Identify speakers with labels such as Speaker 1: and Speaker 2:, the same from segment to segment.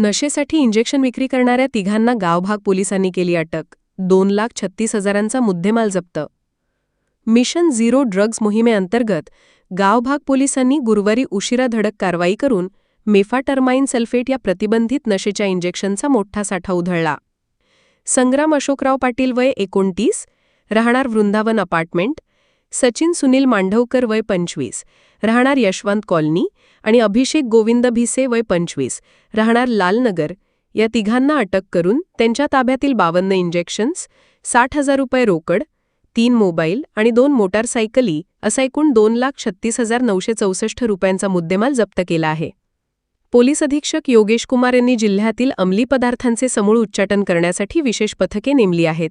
Speaker 1: नशेसाठी injection विक्री करणाऱ्या तिघांना गावभाग पोलिसांनी केली अटक. दोन लाख छत्तीस हजारांचा मुद्देमाल जप्त. मिशन झिरो ड्रग्ज मोहिमेअंतर्गत गावभाग पोलिसांनी गुरुवारी उशिरा धडक कारवाई करून मेफाटर्माइन सल्फेट या प्रतिबंधित नशेच्या इंजेक्शनचा मोठा साठा उधळला. संग्राम अशोकराव पाटील वय एकोणतीस राहणार वृंदावन अपार्टमेंट सचिन सुनील मांढवकर वय पंचवीस राहणार यशवंत कॉलनी आणि अभिषेक गोविंद भिसे वय पंचवीस राहणार लालनगर. या तिघांना अटक करून त्यांच्या ताब्यातील बावन्न इंजेक्शन्स साठ हजार रुपये रोकड तीन मोबाईल आणि दोन मोटारसायकली असा एकूण दोन लाख छत्तीस हजार नऊशे चौसष्ट रुपयांचा मुद्देमाल जप्त केला आहे. पोलीस अधीक्षक योगेश कुमार यांनी जिल्ह्यातील अंमली पदार्थांचे समूळ उच्चाटन करण्यासाठी विशेष पथके नेमली आहेत.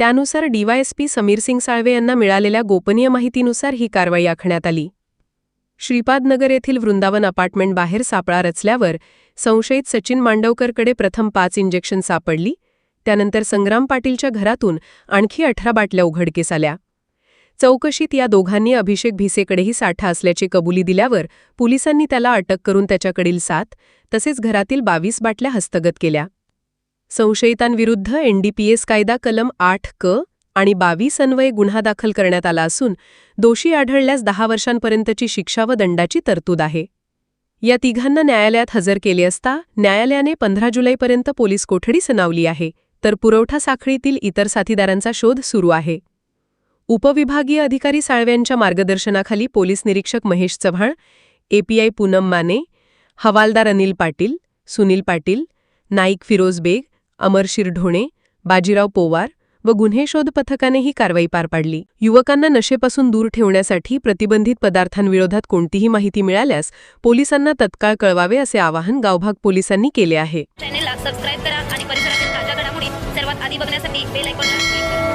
Speaker 1: त्यानुसार डीवायएसपी समीर सिंग साळवे यांना मिळालेल्या गोपनीय माहितीनुसार ही कारवाई आखण्यात आली. श्रीपादनगर येथील वृंदावन अपार्टमेंट बाहेर सापळा रचल्यावर संशयित सचिन मांडवकरकडे प्रथम पाच इंजेक्शन सापडली त्यानंतर संग्राम पाटीलच्या घरातून आणखी अठरा बाटल्या उघडकीस आल्या. चौकशीत या दोघांनी अभिषेक भिसेकडेही साठा असल्याची कबुली दिल्यावर पोलिसांनी त्याला अटक करून त्याच्याकडील सात तसेच घरातील बावीस बाटल्या हस्तगत केल्या. संशयितांविरुद्ध एनडीपीएस कायदा कलम आठ क आणि बावीस अन्वये गुन्हा दाखल करण्यात आला असून दोषी आढळल्यास दहा वर्षांपर्यंतची शिक्षा व दंडाची तरतूद आहे. या तिघांना न्यायालयात हजर केले असता न्यायालयाने पंधरा जुलैपर्यंत पोलीस कोठडी सुनावली आहे तर पुरवठा साखळीतील इतर साथीदारांचा शोध सुरू आहे. उपविभागीय अधिकारी साळव्यांच्या मार्गदर्शनाखाली पोलीस निरीक्षक महेश चव्हाण एपीआय पूनम माने हवालदार अनिल पाटील सुनील पाटील नाईक फिरोज बेग अमर शिरढोणे बाजीराव पोवार व गुन्हे शोध पथकाने ही कारवाई पार पाडली. युवकांना नशेपासून दूर ठेवण्यासाठी प्रतिबंधित पदार्थांविरोधात कोणतीही माहिती मिळाल्यास पोलिसांना तत्काळ कळवावे असे आवाहन गावभाग पोलिसांनी केले आहे.
Speaker 2: चॅनेलला सबस्क्राईब करा आणि परिसरातील ताज्या घडामोडी सर्वात आधी बघण्यासाठी बेल आयकॉनला क्लिक करा.